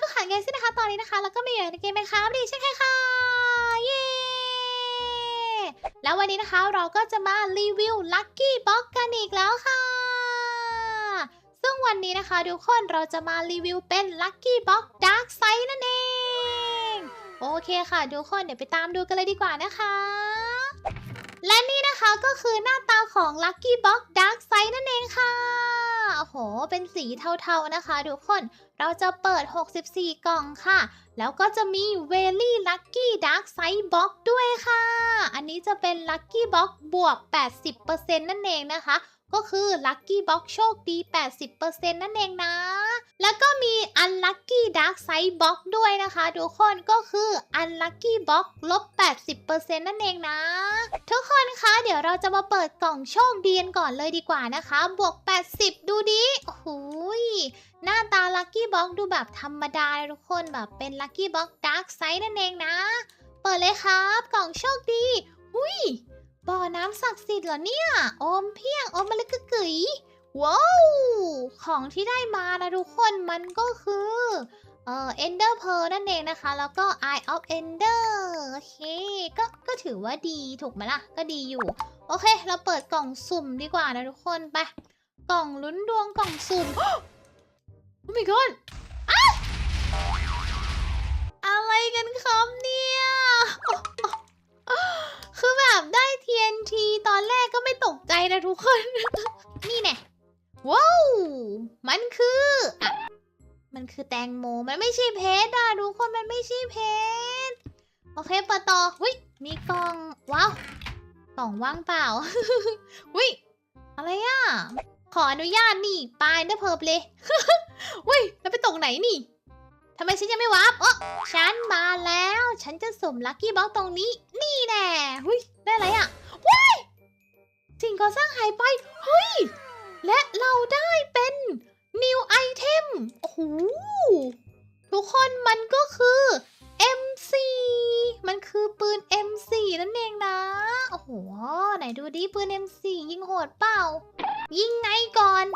ก็ขันเกมซินะคะตอนนี้นะคะ แล้วก็มีอยู่ในเกมเป็นค้าดีใช่ไหมคะเย้แล้ววันนี้นะคะเราก็จะมารีวิวลัคกี้บ็อกกันอีกแล้วค่ะซึ่งวันนี้นะคะทุกคนเราจะมารีวิวเป็นลัคกี้บ็อกดาร์กไซนั่นเองโอเคค่ะทุกคนเดี๋ยวไปตามดูกันเลยดีกว่านะคะ และนี่นะคะก็คือหน้าตาของ Lucky Box Dark Side นั่นเองค่ะ โอ้โห เป็นสีเทาๆนะคะทุกคน เราจะเปิด 64 กล่องค่ะ แล้วก็จะมี Very Lucky Dark Side Box ด้วยค่ะ อันนี้จะเป็น Lucky Box บวก 80%นั่นเองนะคะ ก็คือ Lucky Box โชคดี 80%นั่นเองนะ แล้วก็มี Unlucky Dark Side Box ด้วยนะคะ ทุกคนก็คือ Unlucky Box ลบ 80%นั่นเองนะ ทุกคนคะ เดี๋ยวเราจะมาเปิดกล่องโชคดีกันก่อนเลยดีกว่านะคะ บวก 80 ดูดิโอ้โหยหน้าตา Lucky Box ดูแบบธรรมดาเลยทุกคนแบบเป็น Lucky Box Dark Side นั่นเองนะ เปิดเลยครับ กล่องโชคดี หุยบ่อน้ำศักดิ์สิทธิ์เหรอเนี่ย อมเพียง อมมะลึกกะกึ๋ย ว้าวของที่ได้มานะทุกคนมันก็คือเอ่อ Ender Pearl นั่นเองนะคะ แล้วก็ Eye of Ender โอเคก็ก็ถือว่าดีถูกไหมล่ะ ก็ดีอยู่ โอเค เราเปิดกล่องสุ่มดีกว่านะทุกคนไป กล่องลุ้นดวงกล่องสุ่มโอ้ my god อ้าวอะไรกันครับเนี่ย คือแบบได้ TNT ตอนแรกก็ไม่ตกใจนะทุกคน นี่แน่ ว้าว มันคืออะมันคือแตงโม มันไม่ใช่เพชรอะทุกคน มันไม่ใช่เพชร โอเคเปิดต่อหุ้ยมีกล่อง ว้าวกล่องว่างเปล่าหุ้ยอะไรอะ ขออนุญาตนี่ปลายเดอเพิร์บเลยหุ้ยแล้วไปตกไหนนี่ทำไมฉันยังไม่วาร์ปเออฉันมาแล้ว ฉันจะสุ่มลัคกี้บ็อกตรงนี้ นี่แน่หุ้ยได้อะไรอะว้ายสิ่งก่อสร้างหายไปเฮ้ย และเราได้เป็น new item โอ้โหทุกคนมันก็คือ MC มันคือปืน MC นั่นเองนะ โอ้โห ไหนดูดิปืน MC ยิงโหดเปล่า ยิงไงก่อน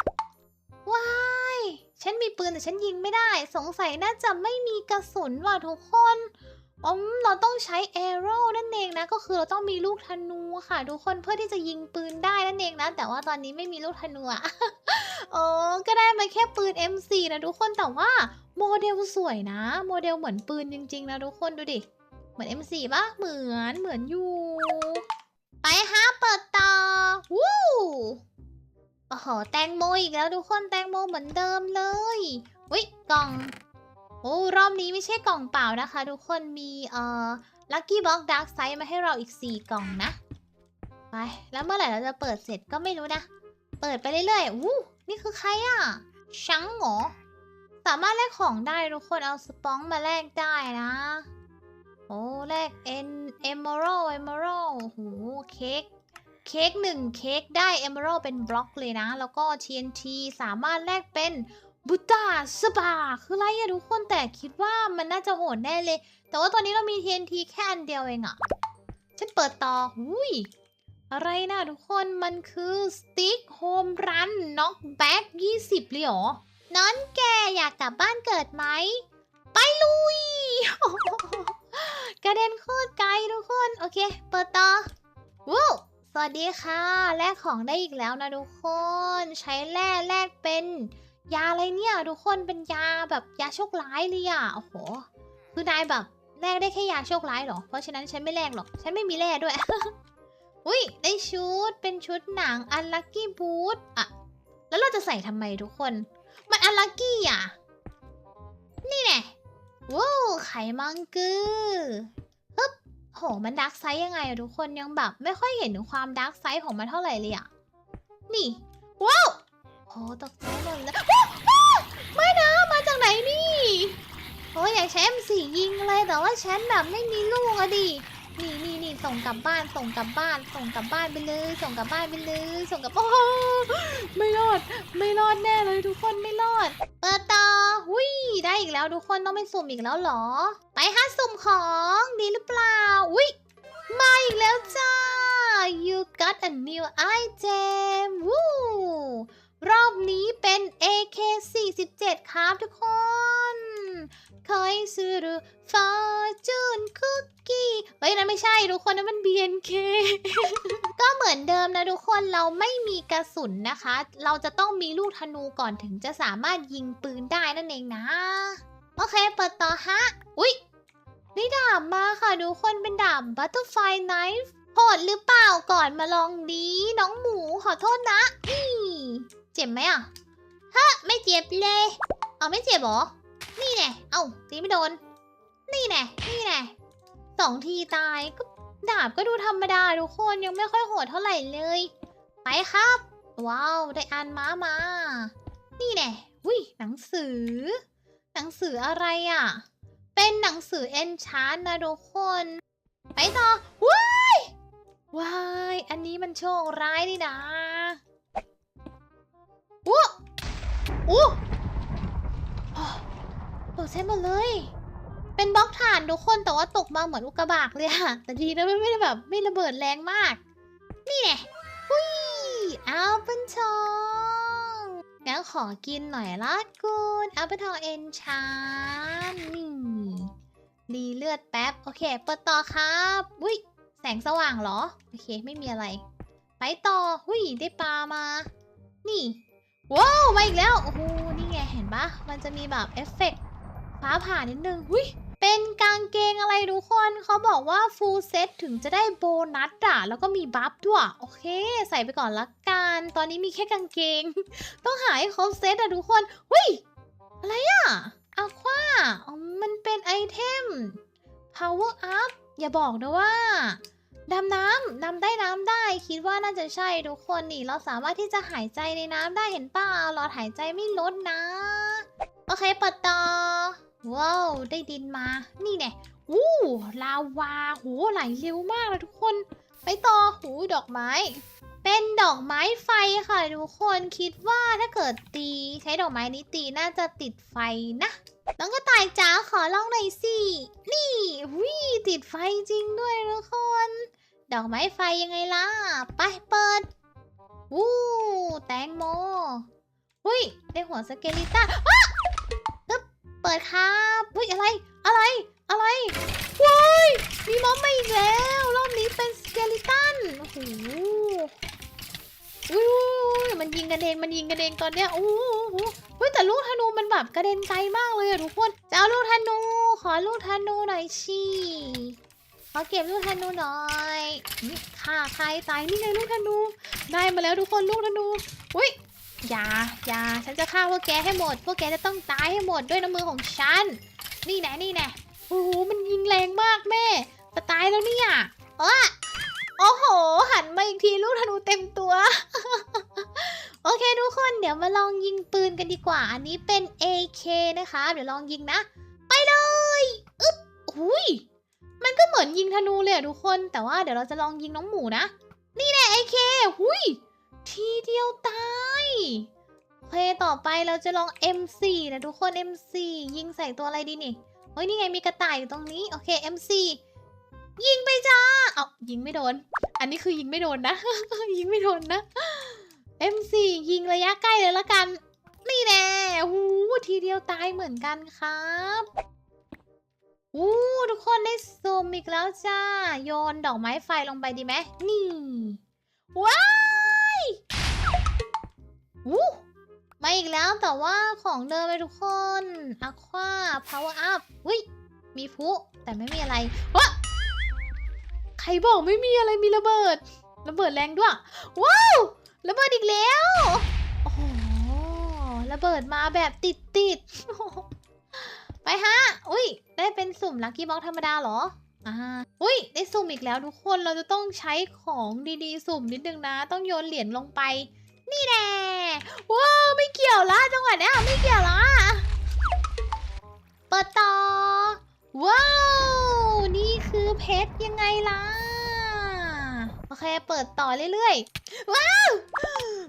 ว้าย ฉันมีปืนแต่ฉันยิงไม่ได้ สงสัยน่าจะไม่มีกระสุนว่ะทุกคน อ๋อเราต้องใช้ arrow นั่นเองนะ ก็คือเราต้องมีลูกธนูค่ะ ทุกคนเพื่อที่จะยิงปืนได้นั่นเองนะ แต่ว่าตอนนี้ไม่มีลูกธนูอะโอ้ก็ได้มาแค่ปืน M4 นะทุกคนแต่ว่าโมเดลสวยนะ โมเดลเหมือนปืนจริง ๆ นะทุกคนดูดิ เหมือน M4 ปะเหมือนเหมือนอยู่ ไปฮะเปิดต่อวู้โอ้โหแตงโมอีกแล้วทุกคนแตงโมเหมือนเดิมเลยวิกล่อง โอ้รอบนี้ไม่ใช่กล่องเปล่านะคะ ทุกคนมีเอ่อลัคกี้บ็อกดาร์กไซด์มาให้เราอีก 4 กล่องนะ ไป แล้วเมื่อไหร่เราจะเปิดเสร็จก็ไม่รู้นะ เปิดไปเรื่อยๆอู้นี่คือใครอะชังเหรอสามารถแลกของได้ทุกคนเอาสปองมาแลกได้นะ โอ้แลกเอ็นเอมเมอรัลเอมเมอรัลโอ้โหเค้กเค้กหนึ่งเค้กได้เอมเมอรัลเป็นบล็อกเลยนะ แล้วก็ TNT สามารถแลกเป็น บุตาสบาคืออะไรอะทุกคนแต่คิดว่ามันน่าจะโหดแน่เลย แต่ว่าตอนนี้เรามี TNT แค่อันเดียวเองอะฉันเปิดต่อหุยอะไรนะทุกคนมันคือสติ๊กโฮมรันน็อกแบ็ก20เลยเหรอน้อนแกอยากกลับบ้านเกิดไหม ไปลุย กระเด็นโคตรไกลทุกคน โอเค เปิดต่อวู้สวัสดีค่ะ แลกของได้อีกแล้วนะทุกคน ใช้แร่แลกเป็น ยาอะไรเนี่ยทุกคนเป็นยาแบบยาโชคร้ายเลยอะโอ้โหคือนายแบบแลกได้แค่ยาโชคร้ายหรอ เพราะฉะนั้นฉันไม่แลกหรอก ฉันไม่มีแร่ด้วย อุ้ยได้ชุด เป็นชุดหนังอันลั k กี้บูทอะแล้วเราจะใส่ทำไมทุกคน มันอันลั k กี้อะ นี่แน่ว้าวไขมังกือฮึบโห มันดาร์กไซส์ยังไงอะทุกคนยังแบบ ไม่ค่อยเห็นถึงความดาร์กไซส์ของมันเท่าไหร่เลยอะนี่ ว้าว โหตกใจมดเลยว้าวว้าวไม่นะมาจากไหนนี่โอ้ยอยากใช้ M4 ยิงเลยแต่ว่าฉันแบบไม่มีลูกอะดินี่นี่นี่ส่งกลับบ้านส่งกลับบ้าน ส่งกลับบ้านไปเลย ส่งกลับบ้านไปเลย ส่งกลับโอ้ไม่รอด ไม่รอดแน่เลยทุกคนไม่รอด เปิดต่อหุยได้อีกแล้วทุกคนต้องไปสุ่มอีกแล้วเหรอ ไปหาสุ่มของดีหรือเปล่าอุ้ยมาอีกแล้วจ้า you got a new item วู้ รอบนี้เป็น AK47 ครับทุกคนคอยซื้อรูฟอร์จูนคุกกี้เฮ้ยนั่นไม่ใช่ทุกคนนั่นมัน BNK ก็เหมือนเดิมนะทุกคนเราไม่มีกระสุนนะคะ เราจะต้องมีลูกธนูก่อนถึงจะสามารถยิงปืนได้นั่นเองนะ โอเค เปิดต่อฮะ อุ๊ยได้ดาบมาค่ะทุกคนเป็นดาบ Butterfly Knife โหดหรือเปล่าก่อนมาลองดีน้องหมูขอโทษนะนี่เจ็บไหมอะฮะไม่เจ็บเลยเอาไม่เจ็บหรอ นี่แน่เอาตีไม่โดน นี่แน่นี่แน่สองทีตายก็ดาบก็ดูธรรมดาทุกคนยังไม่ค่อยโหดเท่าไหร่เลย ไปครับ ว้าว ได้อ่านม้ามา นี่แน่วิหนังสือ หนังสืออะไรอะ เป็นหนังสือเอนชานนะทุกคน ไปต่อว้าย ว้าย อันนี้มันโชคร้ายนี่นะอู้อู้ตกใช่หมดเลย เป็นบล็อกฐานทุกคนแต่ว่าตกมาเหมือนอุกกาบาตเลยอะแต่ดีนะไม่ได้แบบไม่ระเบิดแรงมาก นี่แน่หุยเอาเป็นทองงั้นขอกินหน่อยละคุณเอาเป็นทองเอนชานนี่รีเลือดแป๊บ โอเค เปิดต่อครับอุ้ย แสงสว่างเหรอ โอเค ไม่มีอะไร ไปต่อ หุยได้ปลามา นี่ว้าวมาอีกแล้ว โอ้โห นี่ไง เห็นปะมันจะมีแบบเอฟเฟกต์ฟ้าผ่านิดนึง หุยเป็นกางเกงอะไรทุกคน เขาบอกว่าฟูลเซตถึงจะได้โบนัสอะแล้วก็มีบัฟด้วย โอเค ใส่ไปก่อนละกัน ตอนนี้มีแค่กางเกง ต้องหาให้ครบเซตอะทุกคน หุยอะไรอะอะควาอ๋อมันเป็นไอเทม power up อย่าบอกนะว่าดำน้ำดำใต้น้ำได้ คิดว่าน่าจะใช่ทุกคนนี่ เราสามารถที่จะหายใจในน้ำได้เห็นป่าหลอดหายใจไม่ลดนะ โอเคเปิดต่อ ว้าว ได้ดินมา นี่แน่อู้ลาวาโหไหลเร็วมากเลยทุกคน ไปต่อหูดอกไม้ เป็นดอกไม้ไฟค่ะทุกคนคิดว่าถ้าเกิดตี ใช้ดอกไม้นี้ตีน่าจะติดไฟนะ น้องกระต่ายจ๋าขอลองหน่อยสิ นี่วิติดไฟจริงด้วยทุกคน ดอกไม้ไฟยังไงล่ะ ไปเปิด วู้แตงโมหุยได้หัวสเกลิตันอ๊ะตึ๊บเปิดครับหุยอะไร อะไร อะไรว้ายมีม็อบมาอีกแล้ว รอบนี้เป็นสเกลิตัน โอ้โหอุ้ยมันยิงกันเอง มันยิงกันเองตอนเนี้ยโอ้โหเฮ้ยแต่ลูก แบบกระเด็นไกลมากเลยอะทุกคน จะเอาลูกธนู ขอลูกธนูหน่อยชีขอเก็บลูกธนูหน่อยนี่ฆ่าใครตายนี่ไงลูกธนู ได้มาแล้วทุกคนลูกธนู อุ้ยอย่าอย่าฉันจะฆ่าพวกแกให้หมด พวกแกจะต้องตายให้หมดด้วยน้ำมือของฉัน นี่แน่นี่แน่โอ้โหมันยิงแรงมากแม่จะตายแล้วเนี่ยเออโอ้โห หันมาอีกทีลูกธนูเต็มตัว โอเคทุกคนเดี๋ยวมาลองยิงปืนกันดีกว่า อันนี้เป็น AK นะคะ เดี๋ยวลองยิงนะ ไปเลยอึ๊บหุยมันก็เหมือนยิงธนูเลยทุกคน แต่ว่าเดี๋ยวเราจะลองยิงน้องหมูนะ นี่แน่ AK หุยทีเดียวตายโอเคต่อไปเราจะลอง M4 นะทุกคน M4 ยิงใส่ตัวอะไรดีนี่เฮ้ยนี่ไงมีกระต่ายอยู่ตรงนี้ โอเค M4 ยิงไปจ้า เอายิงไม่โดน อันนี้คือยิงไม่โดนนะ ยิงไม่โดนนะ M4 ยิงระยะใกล้เลยละกัน นี่แน่หูทีเดียวตายเหมือนกันครับอู้ทุกคนได้ซูมอีกแล้วจ้า โยนดอกไม้ไฟลงไปดีไหมนี่ ว้ายอู้มาอีกแล้วแต่ว่าของเดิมเลยทุกคนอะควา power up อุ้ย มีพุแต่ไม่มีอะไรวะใครบอกไม่มีอะไรมีระเบิด ระเบิดแรงด้วย ว้าว ระเบิดอีกแล้ว โอ้โหระเบิดมาแบบติดติดๆไปฮะ อุ้ย ได้เป็นสุ่มลัคกี้บ็อกธรรมดาเหรอ อ่า อุ้ย ได้สุ่มอีกแล้วทุกคน เราจะต้องใช้ของดีๆ สุ่มนิดนึงนะ ต้องโยนเหรียญลงไป นี่แน่ว้าวไม่เกี่ยวละจังหวะเนี้ยไม่เกี่ยวละเปิดต่อ ว้าว นี่คือเพชรยังไงล่ะ อเคเปิดต่อเรื่อยๆ ว้าว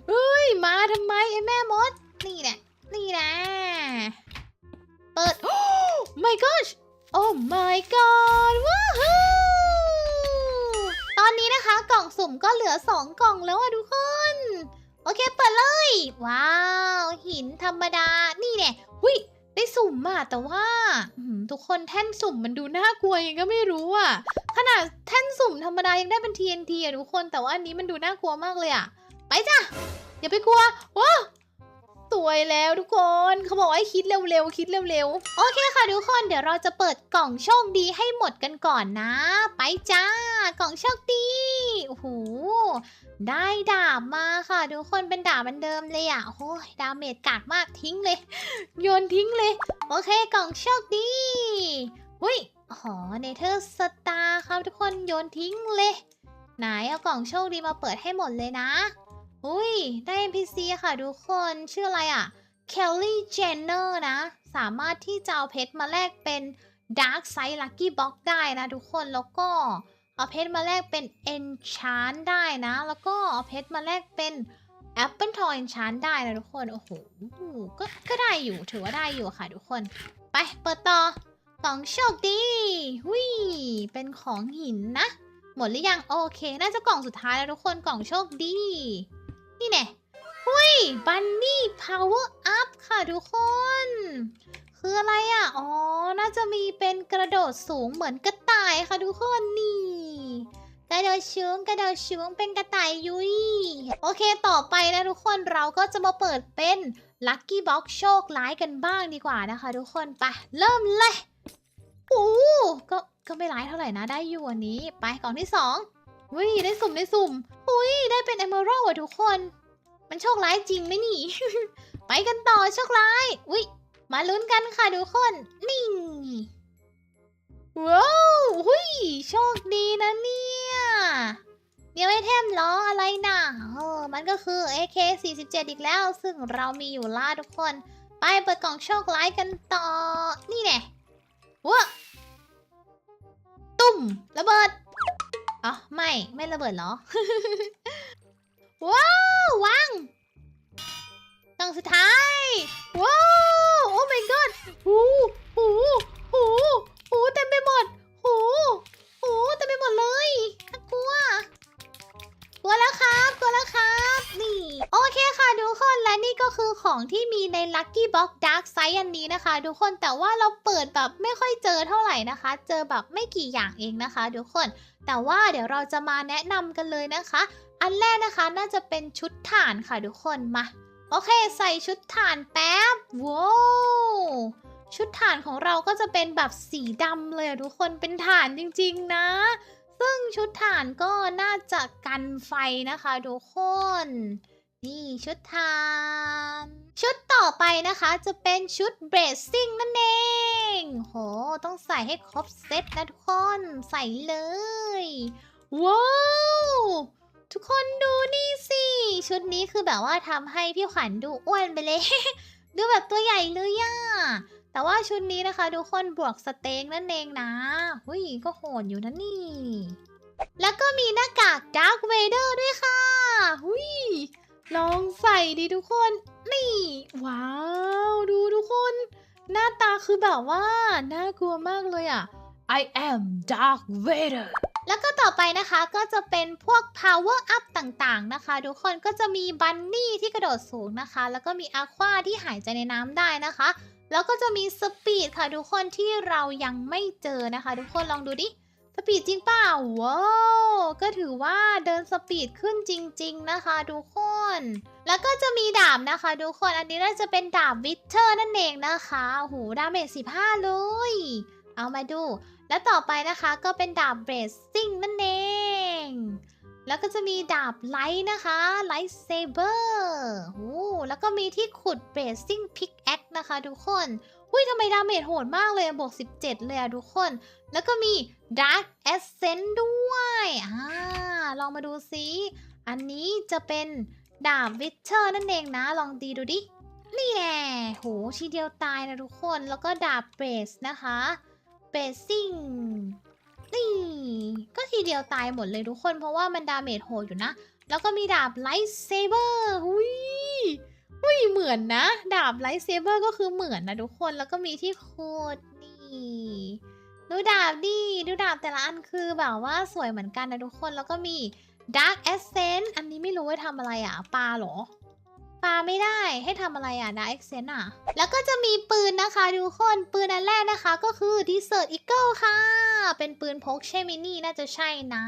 เฮ้ย มาทำไมไอ้แม่มด นี่แหละนี่นะ เปิด โอ้ my gosh โอ้ my god ว้าวตอนนี้นะคะกล่องสุ่มก็เหลือ 2 กล่องแล้วอะทุกคน โอเค เปิดเลย ว้าว หินธรรมดา นี่เนี่ยหุย ได้สุ่มอะแต่ว่าทุกคนแท่นสุ่มมันดูน่ากลัวยังก็ไม่รู้อะขนาดแท่นสุ่มธรรมดายังได้เป็น TNT อะทุกคนแต่ว่าอันนี้มันดูน่ากลัวมากเลยอะไปจ้ะอย่าไปกลัวว้า สวยแล้วทุกคนเขาบอกว่าให้คิดเร็วๆคิดเร็วๆโอเคค่ะทุกคนเดี๋ยวเราจะเปิดกล่องโชคดีให้หมดกันก่อนนะ ไปจ้ากล่องโชคดีโอ้โหได้ดาบมาค่ะ ทุกคนเป็นดาบเหมันเดิมเลยอะโอ้ยดาเมจกากมากทิ้งเลย โยนทิ้งเลย โอเคกล่องโชคดีอุ้ยหอเนเธอร์สตาร์ครับทุกคนโยนทิ้งเลย ไหนเอากล่องโชคดีมาเปิดให้หมดเลยนะ อุ้ย ได้ NPC ค่ะทุกคน ชื่ออะไรอะ่ะ Kelly Jenner นะ สามารถที่จะเอาเพชรมาแลกเป็น Dark Side Lucky Box ได้นะทุกคน แล้วก็เอาเพชรมาแลกเป็น Enchant ได้นะ แล้วก็เอาเพชรมาแลกเป็น Apple Toy Enchant ได้นะทุกคน โอ้โห ก็ก็ได้อยู่ ถือว่าได้อยู่ค่ะทุกคน ไป เปิดต่อกล่องโชคดีหุยเป็นของหินนะ หมดหรือยัง โอเค น่าจะกล่องสุดท้ายแล้วทุกคน กล่องโชคดี นี่แน่หุยบันนี่ power up ค่ะทุกคน คืออะไรอะ อ๋อ น่าจะมีเป็นกระโดดสูงเหมือนกระต่ายค่ะทุกคนนี่กระโดดสูงกระโดดสูงเป็นกระต่ายยุยโอเคต่อไปนะทุกคนเราก็จะมาเปิดเป็นลัคกี้บ็อกโชคร้ายกันบ้างดีกว่านะคะ ทุกคนไปเริ่มเลยโอ้ก็ก็ไม่ร้ายเท่าไหร่นะได้อยู่อันนี้ ไปกล่องที่สอง วิได้สุ่มได้สุ่ม อุ้ยได้เป็น e อ e ม a l d อะทุกคน มันโชคร้ายจริงไหมนี่ ไปกันต่อโชคร้ายอุ้ยมาลุ้นกันค่ะทุกคน นี่ว้าวหุยโชคดีนะเนี่ยเดี๋ยวไอเทมล้ออะไรนะเออมันก็คือ AK47 อีกแล้ว ซึ่งเรามีอยู่ล่าทุกคน ไปเปิดกล่องโชคร้ายกันต่อ นี่แน่ว้าตุ่มระเบิด อ๋อไม่ไม่ระเบิดเหรอ เจอแบบไม่กี่อย่างเองนะคะทุกคน แต่ว่าเดี๋ยวเราจะมาแนะนำกันเลยนะคะ อันแรกนะคะน่าจะเป็นชุดฐานค่ะทุกคนมา โอเค ใส่ชุดฐานแป๊บว้าวชุดฐานของเราก็จะเป็นแบบสีดำเลยทุกคนเป็นฐานจริง ๆ นะ ซึ่งชุดฐานก็น่าจะกันไฟนะคะทุกคน นี่ชุดฐาน ชุดต่อไปนะคะจะเป็นชุดเบรสซิ่งนั่นเอง โห ต้องใส่ให้ครบเซตนะทุกคน ใส่เลย ว้าวทุกคนดูนี่สิ ชุดนี้คือแบบว่าทำให้พี่ขวัญดูอ้วนไปเลย ดูแบบตัวใหญ่เลยอะแต่ว่าชุดนี้นะคะทุกคนบวกสเต็กนั่นเองนะหุยก็โหดอยู่นะนี่ แล้วก็มีหน้ากากดาร์ v เวเดอร์ด้วยค่ะ หุย ลองใส่ดิทุกคน นี่ ว้าว ดูทุกคน หน้าตาคือแบบว่า น่ากลัวมากเลยอะ I am Dark Vader แล้วก็ต่อไปนะคะก็จะเป็นพวก power up ต่างๆนะคะ ทุกคนก็จะมีบันนี่ที่กระโดดสูงนะคะ แล้วก็มีอาควาที่หายใจในน้ำได้นะคะ แล้วก็จะมีสปีดค่ะทุกคนที่เรายังไม่เจอนะคะ ทุกคนลองดูดิ สปีดจริงเปล่าว้าวก็ถือว่าเดินสปีดขึ้นจริง ๆ นะคะทุกคน แล้วก็จะมีดาบนะคะทุกคน อันนี้น่าจะเป็นดาบวิเทอร์นั่นเองนะคะโอ้โหดาเมจ15เลย เอามาดู และต่อไปนะคะก็เป็นดาบเบรสซิ่งนั่นเอง แล้วก็จะมีดาบไลท์นะคะไลท์เซเบอร์โอ้แล้วก็มีที่ขุดเบรสซิ่งพิกแอคนะคะทุกคน อุ้ยทำไมดาเมจโหดมากเลยบวก 17 เลยอะทุกคน แล้วก็มี Dark Ascent ด้วยอ่าลองมาดูซิอันนี้จะเป็นดาบวิเทอร์นั่นเองนะ ลองตีดูดิ นี่แน่โหชีเดียวตายนะทุกคน แล้วก็ดาบเบรสนะคะเบรสซิ่งนี่ก็ทีเดียวตายหมดเลยทุกคน เพราะว่ามันดาเมจโหดอยู่นะ แล้วก็มีดาบไลท์เซเบอร์ หุย หุยเหมือนนะ ดาบไลท์เซเบอร์ก็คือเหมือนนะทุกคนแล้วก็มีที่โคดนี่ดูดาบดิดูดาบแต่ละอันคือแบบว่าสวยเหมือนกันนะทุกคนแล้วก็มี Dark Ascent อันนี้ไม่รู้ว่าทำอะไรอะปลาหรอปาไม่ได้ให้ทำอะไรอะดาเอ็กเซนอะ แล้วก็จะมีปืนนะคะทุกคนปืนอันแรกนะคะก็คือ Desert Eagle ค่ะ เป็นปืนพกใช่ไหมนี่น่าจะใช่นะ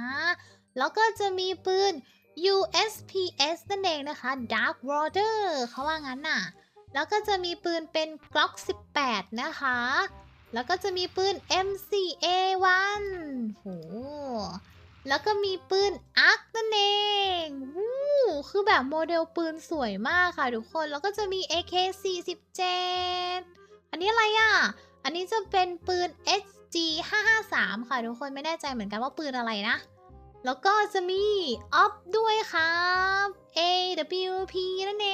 แล้วก็จะมีปืน USPS นั่นเองนะคะ Dark Water เขาว่างั้นน่ะ แล้วก็จะมีปืนเป็น Glock 18 นะคะ แล้วก็จะมีปืน MCA1 โห แล้วก็มีปืน ARC นั่นเองวู้คือแบบโมเดลปืนสวยมากค่ะทุกคน แล้วก็จะมี AK47 อันนี้อะไรอะ อันนี้จะเป็นปืน HG553 ค่ะทุกคน ไม่แน่ใจเหมือนกันว่าปืนอะไรนะ แล้วก็จะมีออฟด้วยครับ AWP นั่นเอ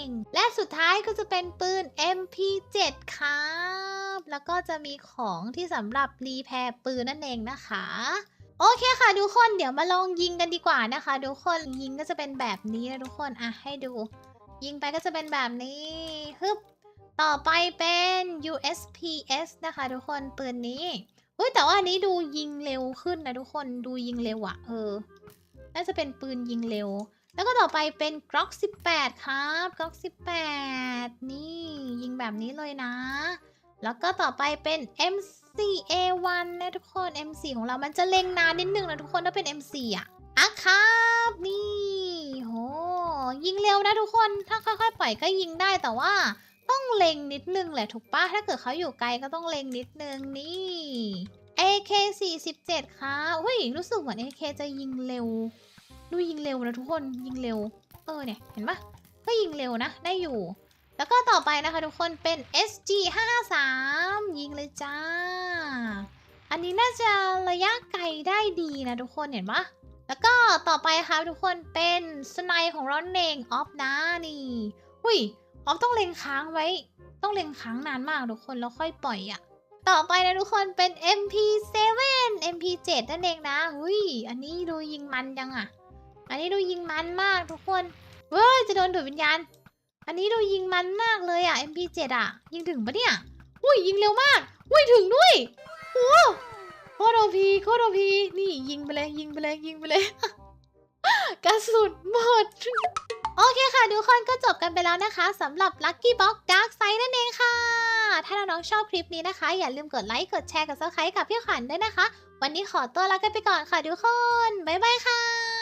ง และสุดท้ายก็จะเป็นปืน MP7 ครับ แล้วก็จะมีของที่สำหรับรีแพร์ปืนนั่นเองนะคะ โอเคค่ะทุกคน เดี๋ยวมาลองยิงกันดีกว่านะคะ ทุกคน ยิงก็จะเป็นแบบนี้นะทุกคน อะให้ดู ยิงไปก็จะเป็นแบบนี้ ฮึบ ต่อไปเป็น USPS นะคะ ทุกคน ปืนนี้ เฮ้ยแต่ว่าอันนี้ดูยิงเร็วขึ้นนะทุกคนดูยิงเร็วอะเออ น่าจะเป็นปืนยิงเร็ว แล้วก็ต่อไปเป็น Glock 18 ครับ Glock 18 นี่ยิงแบบนี้เลยนะ แล้วก็ต่อไปเป็น MCA1 นะทุกคน MC ของเรามันจะเล็งนานนิดนึงนะทุกคนถ้าเป็น MC อะอะครับนี่โหยิงเร็วนะทุกคนถ้าค่อยๆปล่อยก็ยิงได้แต่ว่า ต้องเล็งนิดนึงแหละถูกปะถ้าเกิดเขาอยู่ไกลก็ต้องเล็งนิดนึงนี่ AK 47ค่ะเฮ้ยรู้สึกเหมือน AK จะยิงเร็ว ดูยิงเร็วนะทุกคนยิงเร็ว เออเนี่ยเห็นปะก็ยิงเร็วนะ ได้อยู่ แล้วก็ต่อไปนะคะทุกคนเป็น SG 5 3ยิงเลยจ้า อันนี้น่าจะระยะไกลได้ดีนะทุกคนเห็นปะแล้วก็ต่อไปค่ะทุกคนเป็นสไนของเราเองออฟนะนี่หุย ออฟต้องเล็งค้างไว้ ต้องเล็งค้างนานมากทุกคนแล้วค่อยปล่อยอะต่อไปนะทุกคนเป็น MP7 MP7 นั่นเองนะหุยอันนี้ดูยิงมันจังอะอันนี้ดูยิงมันมากทุกคนเว้ยจะโดนดูดวิญญาณ อันนี้ดูยิงมันมากเลยอะ MP7 อะยิงถึงปะเนี่ยอุ้ยยิงเร็วมากอุ้ยถึงด้วยโอ้โคตรโอพีโคตรโอพีนี่ยิงไปเลยยิงไปเลยยิงไปเลยกระสุนหมด โอเคค่ะทุกคนก็จบกันไปแล้วนะคะสำหรับ Lucky Box Dark Side นั่นเองค่ะ ถ้าน้องๆชอบคลิปนี้นะคะ อย่าลืมกดไลค์กดแชร์กับซับสไครต์กับพี่ขวัญด้วยนะคะ วันนี้ขอตัวลากันไปก่อนค่ะทุกคน บ๊ายบายค่ะ